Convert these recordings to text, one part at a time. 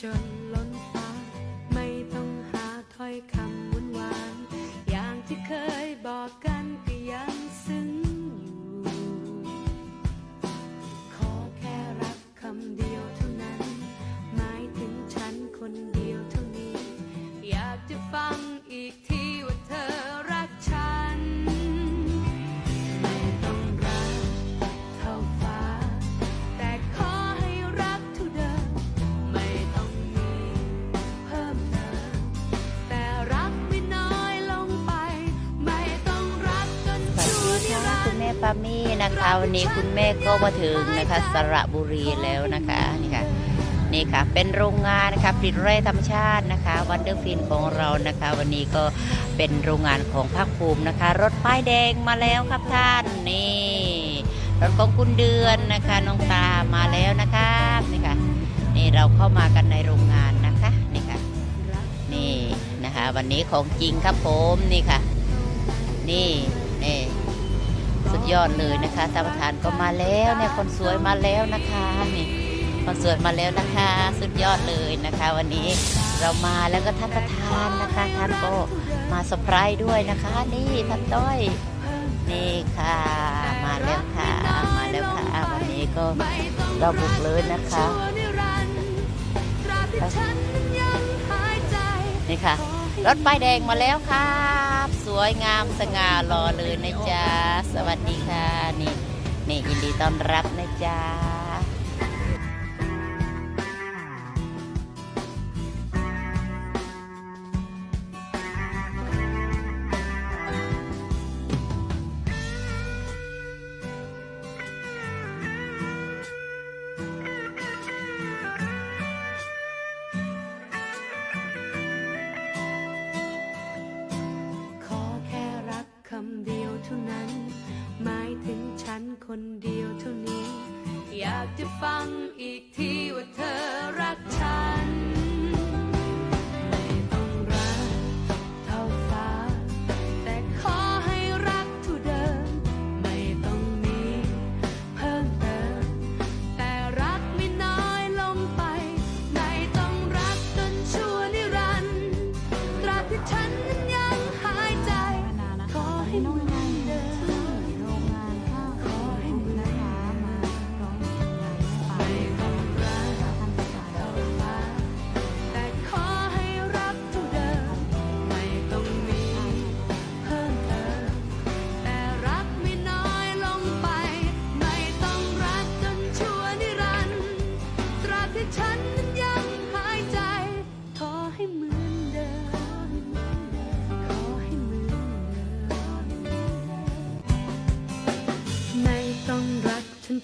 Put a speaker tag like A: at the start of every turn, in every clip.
A: จนามี่นะ
B: คะวันนี้คุณแม่ก็มาถึงนะคะสระบุรีแล้วนะคะนี่ค่ะนี่ค่ะเป็นโรงงานนะคะผลิตไร่ธรรมชาตินะคะวันเดอร์ฟินของเรานะคะ วันนี้ก็เป็นโรงงานของภาคภูมินะคะ รถป้ายแดงมาแล้วครับท่านนี่รถของคุณเดือนนะคะน้องตามาแล้วนะคะนี่ค่ะนี่เราเข้ามากันในโรงงานนะคะนี่ค่ะนี่นะคะ วันนี้ของจริงครับผมนี่ค่ะ นี่ ยอดเลยนะคะท่านประธานก็มาแล้วเนี่ยคนสวยมาแล้วนะคะนี่คนสวยมาแล้วนะคะ สุดยอดเลยนะคะ วันนี้เรามาแล้วก็ท่านประธานนะคะ ท่านก็มาเซอร์ไพรส์ด้วยนะคะ นี่ท่านต้อยนี่ค่ะมาแล้วค่ะมาแล้วค่ะวันนี้ก็เราบุกเลยนะคะนี่ค่ะ รถป้ายแดงมาแล้วค่ะาพสวยงามสง่ารอเลยนะจ๊ะ สวัสดีค่ะ นี่ นี่ยินดีต้อนรับนะจ๊ะ
A: จะฟังอีกทีว่าเธอรักฉัน ไม่ต้องรักเท่าฟ้า แต่ขอให้รักเท่าเดิม ไม่ต้องมีเพิ่มเติม แต่รักไม่น้อยลงไป ไม่ต้องรักจนชั่วนิรันดร์ตราบที่ฉัน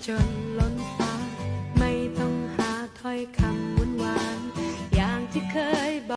A: จ
C: 轮ล้น
A: 下
C: 退า